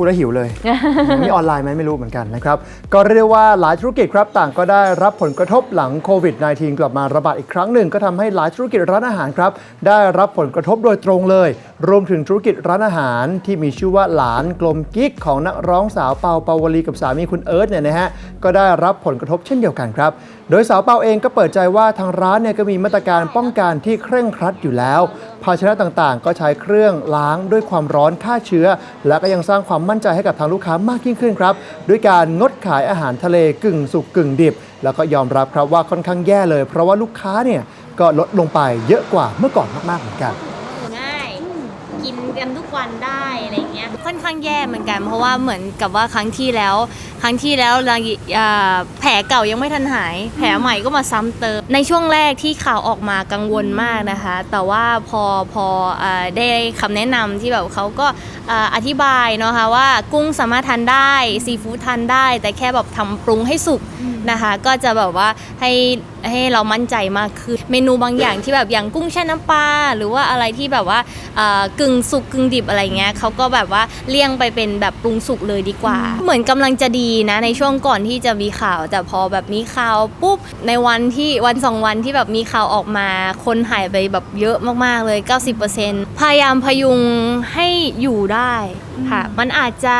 พูดแล้วหิวเลยมีออนไลน์ไหมไม่รู้เหมือนกันนะครับ ก็เรียกว่าหลายธุรกิจครับต่างก็ได้รับผลกระทบหลังโควิด -19 กลับมาระบาดอีกครั้งหนึ่ง ก็ทำให้หลายธุรกิจร้านอาหารครับ ได้รับผลกระทบโดยตรงเลย รวมถึงธุรกิจร้านอาหารที่มีชื่อว่าหลานกลมกิ๊กของนักร้องสาวเปาเปาวลีกับสามีคุณเอิร์ธเนี่ยนะฮะก็ได้รับผลกระทบเช่นเดียวกันครับ โดยสาวเปาเองก็เปิดใจว่าทางร้านเนี่ยก็มีมาตรการป้องกันที่เคร่งครัดอยู่แล้ว ภาชนะต่างๆ ก็ใช้เครื่องล้างด้วยความร้อนฆ่าเชื้อ และก็ยังสร้างความมั่นใจให้กับทางลูกค้ามากยิ่งขึ้นครับ ด้วยการงดขายอาหารทะเลกึ่งสุกกึ่งดิบ แล้วก็ยอมรับครับว่าค่อนข้างแย่เลย เพราะว่าลูกค้าเนี่ยก็ลดลงไปเยอะกว่าเมื่อก่อนมากๆเหมือนกันง่า กินกันทุกวันได้อะไรเงี้ยค่อนข้างแย่เหมือนกัน เพราะว่าเหมือนกับว่าครั้งที่แล้ว ครั้งที่แล้วเราอ่าแผลเก่ายังไม่ทันหาย แผลใหม่ก็มาซ้ำเติม ในช่วงแรกที่ข่าวออกมากังวลมากนะคะ แต่ว่าพอพออ่าได้คำแนะนำที่แบบเขาก็ อ่าอธิบายเนาะคะว่ากุ้งสามารถทานได้ซีฟู้ดทานได้ แต่แค่แบบทำปรุงให้สุกนะคะ ก็จะแบบว่าให้ให้เรามั่นใจมากขึ้นเมนูบางอย่างที่แบบอย่างกุ้งแช่น้ำปลาหรือว่าอะไรที่แบบว่าอ่ากึ่งสุกกึ่งดิบอะไรเงี้ยเขาก็แบบว่าเลี่ยงไปเป็นแบบปรุงสุกเลยดีกว่า เหมือนกำลังจะดีนะในช่วงก่อนที่จะมีข่าว แต่พอแบบมีข่าวปุ๊บในวันที่วันสองวันที่แบบมีข่าวออกมาคนหายไปแบบเยอะมากๆเลย 90%พยายามพยุงให้อยู่ได้ค่ะ มันอาจจะ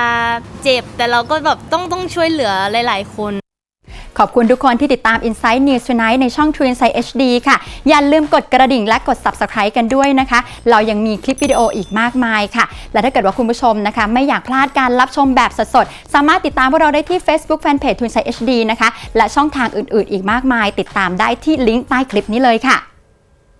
เจ็บแต่เราก็แบบต้องต้องช่วยเหลือหลาย ๆ คนขอบคุณทุกคนที่ติดตาม Inside News Tonight ในช่อง True Insight HD ค่ะ อย่าลืมกดกระดิ่งและกด Subscribe กันด้วยนะคะ เรายังมีคลิปวิดีโออีกมากมายค่ะ และถ้าเกิดว่าคุณผู้ชมนะคะ ไม่อยากพลาดการรับชมแบบสดๆ สามารถติดตามพวกเราได้ที่ Facebook Fanpage True Insight HD นะคะ และช่องทางอื่นๆ อีกมากมาย ติดตามได้ที่ลิงก์ใต้คลิปนี้เลยค่ะ